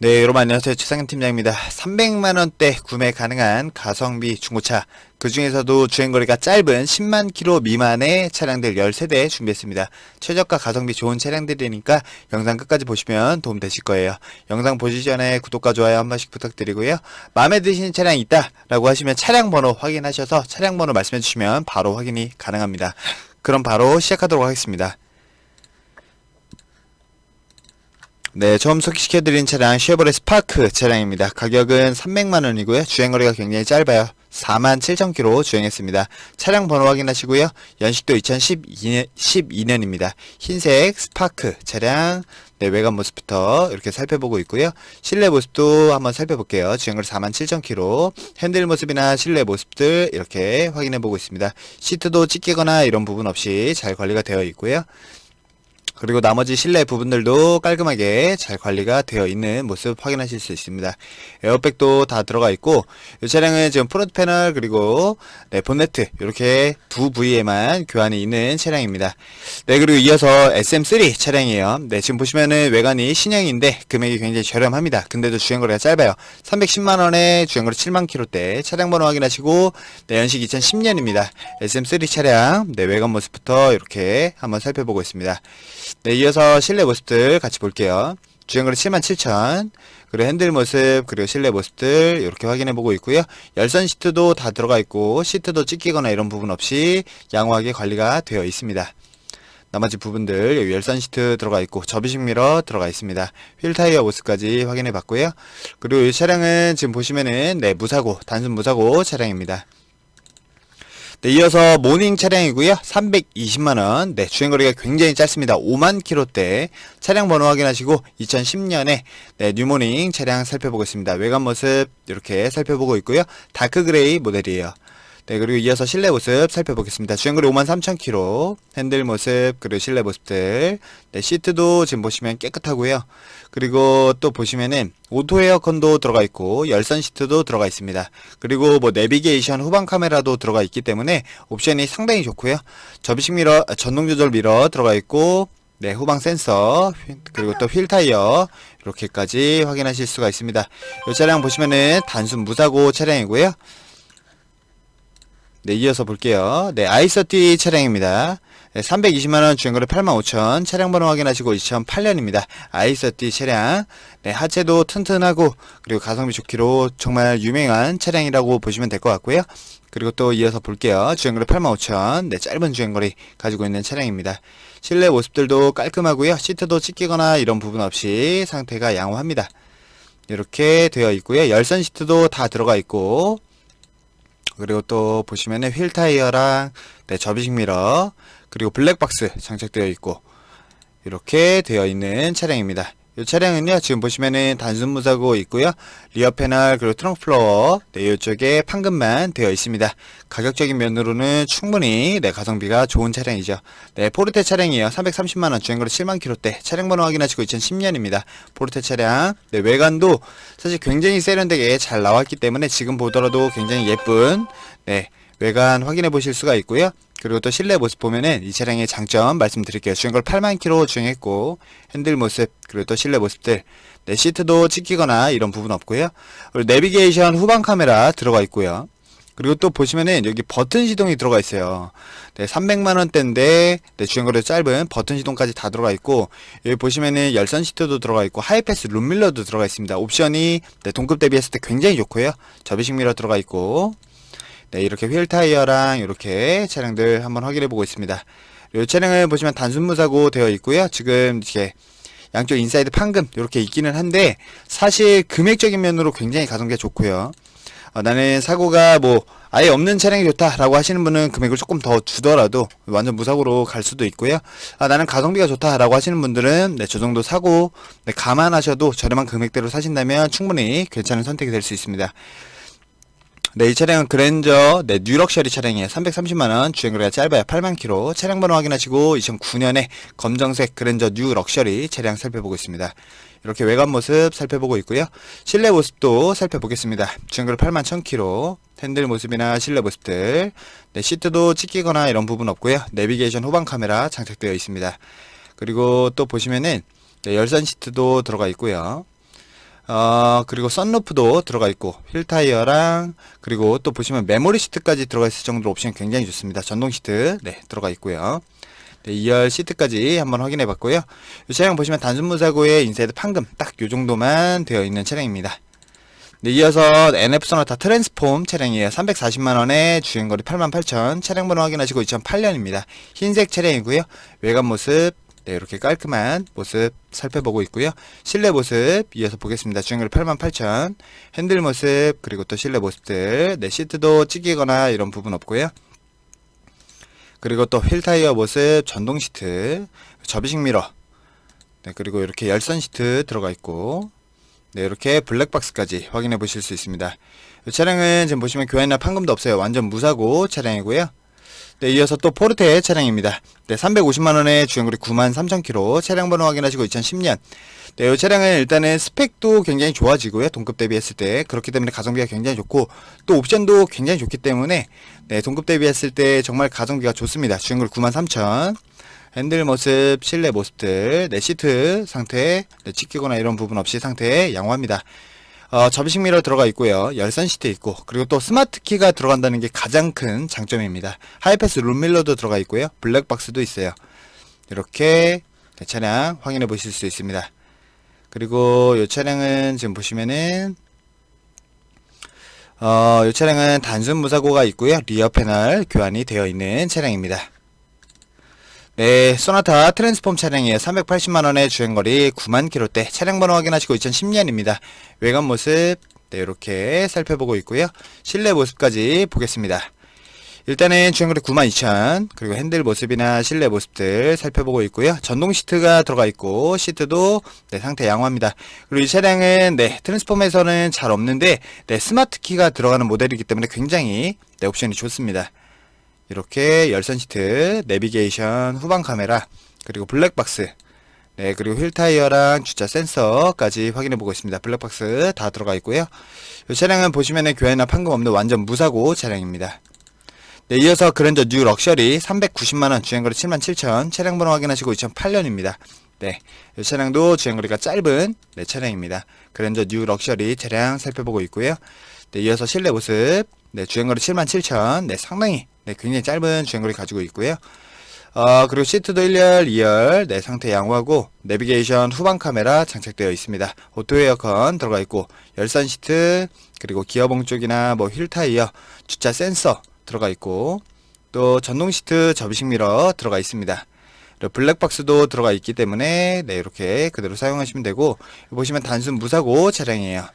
네, 여러분 안녕하세요. 최상현 팀장입니다. 300만원대 구매 가능한 가성비 중고차. 그 중에서도 주행거리가 짧은 10만 킬로 미만의 차량들 13대 준비했습니다. 최저가 가성비 좋은 차량들이니까 영상 끝까지 보시면 도움 되실 거예요. 영상 보시기 전에 구독과 좋아요 한 번씩 부탁드리고요. 마음에 드시는 차량이 있다 라고 하시면 차량 번호 확인하셔서 차량 번호 말씀해 주시면 바로 확인이 가능합니다. 그럼 바로 시작하도록 하겠습니다. 네, 처음 소개시켜드린 차량 쉐보레 스파크 차량입니다. 가격은 300만원이고요. 주행거리가 굉장히 짧아요. 47,000km 주행했습니다. 차량 번호 확인하시고요. 연식도 2012년, 12년입니다. 흰색 스파크 차량, 네, 외관 모습부터 이렇게 살펴보고 있고요. 실내 모습도 한번 살펴볼게요. 주행거리 47,000km. 핸들 모습이나 실내 모습들 이렇게 확인해보고 있습니다. 시트도 찢기거나 이런 부분 없이 잘 관리가 되어 있고요. 그리고 나머지 실내 부분들도 깔끔하게 잘 관리가 되어 있는 모습 확인하실 수 있습니다. 에어백도 다 들어가 있고 이 차량은 지금 프론트 패널 그리고 네, 본네트 이렇게 두 부위에만 교환이 있는 차량입니다. 네 그리고 이어서 SM3 차량이에요. 네 지금 보시면은 외관이 신형인데 금액이 굉장히 저렴합니다. 근데도 주행거리가 짧아요. 310만 원에 주행거리 7만 킬로대 차량 번호 확인하시고 네 연식 2010년입니다. SM3 차량 네 외관 모습부터 이렇게 한번 살펴보고 있습니다. 네, 이어서 실내 모습들 같이 볼게요. 주행거리 77,000 그리고 핸들 모습 그리고 실내 모습들 이렇게 확인해 보고 있고요. 열선 시트도 다 들어가 있고 시트도 찢기거나 이런 부분 없이 양호하게 관리가 되어 있습니다. 나머지 부분들 열선 시트 들어가 있고 접이식 미러 들어가 있습니다. 휠 타이어 모습까지 확인해 봤고요. 그리고 이 차량은 지금 보시면은 네 무사고 단순 무사고 차량입니다. 네, 이어서 모닝 차량이고요. 320만원. 네, 주행거리가 굉장히 짧습니다. 5만 킬로대. 차량 번호 확인하시고 2010년에 네, 뉴모닝 차량 살펴보겠습니다. 외관 모습 이렇게 살펴보고 있고요. 다크 그레이 모델이에요. 네, 그리고 이어서 실내 모습 살펴보겠습니다. 주행거리 53,000km, 핸들 모습, 그리고 실내 모습들. 네, 시트도 지금 보시면 깨끗하고요. 그리고 또 보시면은 오토 에어컨도 들어가 있고 열선 시트도 들어가 있습니다. 그리고 뭐 내비게이션 후방 카메라도 들어가 있기 때문에 옵션이 상당히 좋고요. 접이식 미러, 아, 전동 조절 미러 들어가 있고 네, 후방 센서, 휠- 그리고 또 휠 타이어, 이렇게까지 확인하실 수가 있습니다. 이 차량 보시면은 단순 무사고 차량이고요. 네, 이어서 볼게요. 네, 아이서티 차량입니다. 네, 320만원 주행거리 85,000 차량 번호 확인하시고 2008년입니다. 아이서티 차량. 네, 하체도 튼튼하고 그리고 가성비 좋기로 정말 유명한 차량이라고 보시면 될 것 같고요. 그리고 또 이어서 볼게요. 주행거리 85,000 네, 짧은 주행거리 가지고 있는 차량입니다. 실내 모습들도 깔끔하고요. 시트도 찢기거나 이런 부분 없이 상태가 양호합니다. 이렇게 되어 있고요. 열선 시트도 다 들어가 있고 그리고 또 보시면은 휠 타이어랑 네, 접이식 미러 그리고 블랙박스 장착되어 있고 이렇게 되어 있는 차량입니다. 이 차량은요 지금 보시면은 단순 무사고 있고요. 리어 패널 그리고 트렁크 플로어 네 이쪽에 판금만 되어 있습니다. 가격적인 면으로는 충분히 네 가성비가 좋은 차량이죠. 네 포르테 차량이에요. 330만원 주행거리 7만 킬로대. 차량 번호 확인하시고 2010년입니다. 포르테 차량. 네 외관도 사실 굉장히 세련되게 잘 나왔기 때문에 지금 보더라도 굉장히 예쁜 네 외관 확인해 보실 수가 있고요 그리고 또 실내 모습 보면은 이 차량의 장점 말씀드릴게요. 주행거리 8만 킬로 주행했고 핸들 모습 그리고 또 실내 모습들 네 시트도 찢기거나 이런 부분 없고요. 그리고 내비게이션 후방 카메라 들어가 있고요. 그리고 또 보시면은 여기 버튼 시동이 들어가 있어요. 네, 300만 원대인데 네, 주행거리 짧은 버튼 시동까지 다 들어가 있고 여기 보시면은 열선 시트도 들어가 있고 하이패스 룸밀러도 들어가 있습니다. 옵션이 네, 동급 대비했을 때 굉장히 좋고요. 접이식 미러 들어가 있고 네, 이렇게 휠 타이어랑 이렇게 차량들 한번 확인해 보고 있습니다. 이 차량을 보시면 단순 무사고 되어 있고요. 지금 이렇게 양쪽 인사이드 판금 이렇게 있기는 한데 사실 금액적인 면으로 굉장히 가성비가 좋고요. 어, 나는 사고가 뭐 아예 없는 차량이 좋다라고 하시는 분은 금액을 조금 더 주더라도 완전 무사고로 갈 수도 있고요. 아, 나는 가성비가 좋다라고 하시는 분들은 네, 저 정도 사고 네, 감안하셔도 저렴한 금액대로 사신다면 충분히 괜찮은 선택이 될 수 있습니다. 네, 이 차량은 그랜저, 네, 뉴럭셔리 차량이에요. 330만원, 주행거리가 짧아요. 8만 킬로. 차량 번호 확인하시고, 2009년에 검정색 그랜저 뉴럭셔리 차량 살펴보고 있습니다. 이렇게 외관 모습 살펴보고 있고요. 실내 모습도 살펴보겠습니다. 주행거리 8만 1000킬로. 핸들 모습이나 실내 모습들. 네, 시트도 찢기거나 이런 부분 없고요. 내비게이션 후방 카메라 장착되어 있습니다. 그리고 또 보시면은, 네, 열선 시트도 들어가 있고요. 어, 그리고 썬루프도 들어가 있고, 휠 타이어랑, 그리고 또 보시면 메모리 시트까지 들어가 있을 정도로 옵션 굉장히 좋습니다. 전동 시트, 네, 들어가 있고요. 네, 2열 시트까지 한번 확인해 봤고요. 이 차량 보시면 단순 무사고에 인사이드 판금 딱 요 정도만 되어 있는 차량입니다. 네, 이어서 NF 소나타 트랜스폼 차량이에요. 340만원에 주행거리 88,000, 차량 번호 확인하시고 2008년입니다. 흰색 차량이고요. 외관 모습, 네, 이렇게 깔끔한 모습 살펴보고 있고요. 실내 모습 이어서 보겠습니다. 주행거리 88,000, 핸들 모습, 그리고 또 실내 모습들, 네, 시트도 찢기거나 이런 부분 없고요. 그리고 또 휠 타이어 모습, 전동 시트, 접이식 미러, 네, 그리고 이렇게 열선 시트 들어가 있고, 네, 이렇게 블랙박스까지 확인해 보실 수 있습니다. 이 차량은 지금 보시면 교환이나 판금도 없어요. 완전 무사고 차량이고요. 네, 이어서 또 포르테 차량입니다. 네, 350만원에 주행거리 93,000km, 차량 번호 확인하시고 2010년. 네, 이 차량은 일단은 스펙도 굉장히 좋아지고요. 동급 대비했을 때. 그렇기 때문에 가성비가 굉장히 좋고, 또 옵션도 굉장히 좋기 때문에, 네, 동급 대비했을 때 정말 가성비가 좋습니다. 주행거리 93,000. 핸들 모습, 실내 모습들, 네, 시트 상태, 네, 찢기거나 이런 부분 없이 상태 양호합니다. 어, 접이식 미러 들어가 있고요. 열선 시트 있고, 그리고 또 스마트 키가 들어간다는 게 가장 큰 장점입니다. 하이패스 룸밀러도 들어가 있고요. 블랙박스도 있어요. 이렇게 네, 차량 확인해 보실 수 있습니다. 그리고 이 차량은 지금 보시면은 어, 이 차량은 단순 무사고가 있고요. 리어 패널 교환이 되어 있는 차량입니다. 네, 소나타 트랜스폼 차량이에요. 380만원의 주행거리 9만 킬로대. 차량 번호 확인하시고 2010년입니다. 외관 모습, 네, 이렇게 살펴보고 있고요. 실내 모습까지 보겠습니다. 일단은 주행거리 92,000, 그리고 핸들 모습이나 실내 모습들 살펴보고 있고요. 전동 시트가 들어가 있고, 시트도, 네, 상태 양호합니다. 그리고 이 차량은, 네, 트랜스폼에서는 잘 없는데, 네, 스마트 키가 들어가는 모델이기 때문에 굉장히, 네, 옵션이 좋습니다. 이렇게 열선 시트, 내비게이션, 후방 카메라, 그리고 블랙박스, 네, 그리고 휠 타이어랑 주차 센서까지 확인해 보고 있습니다. 블랙박스 다 들어가 있고요. 이 차량은 보시면은 교환이나 판금 없는 완전 무사고 차량입니다. 네, 이어서 그랜저 뉴 럭셔리 390만원 주행거리 77,000 차량 번호 확인하시고 2008년입니다. 네, 이 차량도 주행거리가 짧은 네, 차량입니다. 그랜저 뉴 럭셔리 차량 살펴보고 있고요. 네, 이어서 실내 모습 네, 주행거리 77,000 네, 상당히 네, 굉장히 짧은 주행거리 가지고 있고요. 어, 그리고 시트도 1열, 2열, 네, 상태 양호하고, 내비게이션 후방 카메라 장착되어 있습니다. 오토 에어컨 들어가 있고, 열선 시트, 그리고 기어봉 쪽이나 뭐 휠 타이어, 주차 센서 들어가 있고, 또 전동 시트 접이식 미러 들어가 있습니다. 블랙박스도 들어가 있기 때문에, 네, 이렇게 그대로 사용하시면 되고, 보시면 단순 무사고 차량이에요.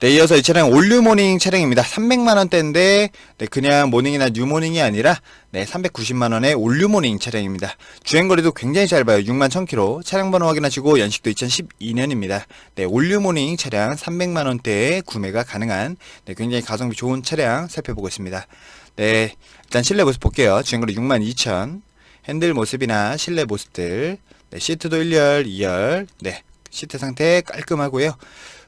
네, 이어서 이 차량 올류 모닝 차량입니다. 300만원대인데, 네, 그냥 모닝이나 뉴 모닝이 아니라, 네, 390만원의 올류 모닝 차량입니다. 주행거리도 굉장히 짧아요. 6만 1000km. 차량 번호 확인하시고, 연식도 2012년입니다. 네, 올류 모닝 차량 300만원대에 구매가 가능한, 네, 굉장히 가성비 좋은 차량 살펴보고 있습니다. 네, 일단 실내 모습 볼게요. 주행거리 6만 2000. 핸들 모습이나 실내 모습들, 네, 시트도 1열, 2열, 네, 시트 상태 깔끔하고요.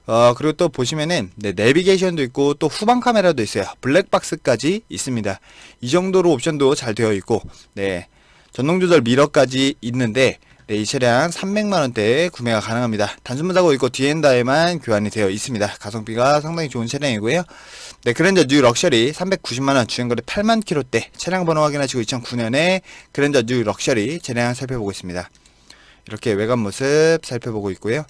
어, 그리고 또 보시면은, 네, 내비게이션도 있고, 또 후방 카메라도 있어요. 블랙박스까지 있습니다. 이 정도로 옵션도 잘 되어 있고, 네, 전동 조절 미러까지 있는데, 네, 이 차량 300만원대에 구매가 가능합니다. 단순문 사고 있고, 디엔다에만 교환이 되어 있습니다. 가성비가 상당히 좋은 차량이고요. 네, 그랜저 뉴 럭셔리 390만원 주행거리 8만 킬로대 차량 번호 확인하시고 2009년에 그랜저 뉴 럭셔리 차량 살펴보고 있습니다. 이렇게 외관 모습 살펴보고 있고요.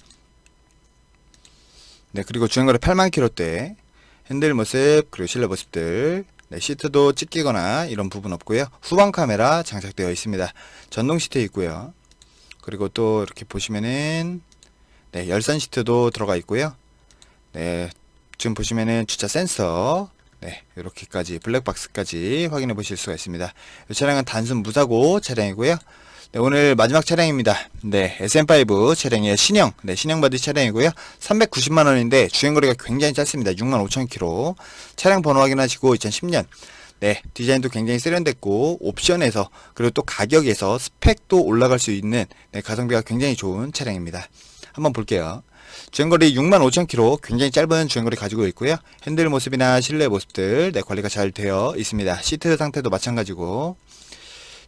네, 그리고 주행거리 8만 킬로대 핸들 모습, 그리고 실내 모습들, 네, 시트도 찢기거나 이런 부분 없고요. 후방 카메라 장착되어 있습니다. 전동 시트 있고요. 그리고 또 이렇게 보시면은 네, 열선 시트도 들어가 있고요. 네, 지금 보시면은 주차 센서 네, 이렇게까지 블랙박스까지 확인해 보실 수가 있습니다. 이 차량은 단순 무사고 차량이고요. 네, 오늘 마지막 차량입니다. 네, SM5 차량의 신형, 네, 신형 바디 차량이고요. 390만원인데 주행거리가 굉장히 짧습니다. 6만 5천km. 차량 번호 확인하시고 2010년. 네, 디자인도 굉장히 세련됐고, 옵션에서, 그리고 또 가격에서 스펙도 올라갈 수 있는, 네, 가성비가 굉장히 좋은 차량입니다. 한번 볼게요. 주행거리 6만 5천km, 굉장히 짧은 주행거리 가지고 있고요. 핸들 모습이나 실내 모습들, 네, 관리가 잘 되어 있습니다. 시트 상태도 마찬가지고,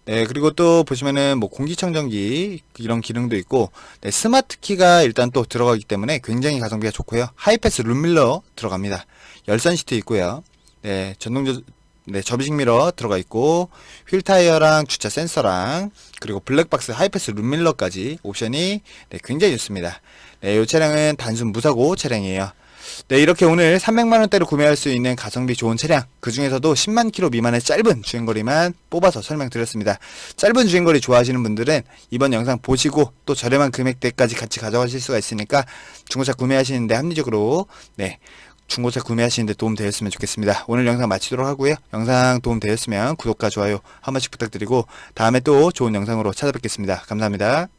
네, 그리고 또 보시면은 뭐 공기청정기 이런 기능도 있고, 네, 스마트 키가 일단 또 들어가기 때문에 굉장히 가성비가 좋고요. 하이패스 룸밀러 들어갑니다. 열선 시트 있고요. 네, 전동 네, 접이식 미러 들어가 있고, 휠 타이어랑 주차 센서랑, 그리고 블랙박스 하이패스 룸밀러까지 옵션이 네, 굉장히 좋습니다. 네, 이 차량은 단순 무사고 차량이에요. 네, 이렇게 오늘 300만원대로 구매할 수 있는 가성비 좋은 차량, 그 중에서도 10만 킬로 미만의 짧은 주행거리만 뽑아서 설명드렸습니다. 짧은 주행거리 좋아하시는 분들은 이번 영상 보시고 또 저렴한 금액대까지 같이 가져가실 수가 있으니까 중고차 구매하시는데 합리적으로, 네, 중고차 구매하시는데 도움 되었으면 좋겠습니다. 오늘 영상 마치도록 하고요. 영상 도움 되었으면 구독과 좋아요 한 번씩 부탁드리고 다음에 또 좋은 영상으로 찾아뵙겠습니다. 감사합니다.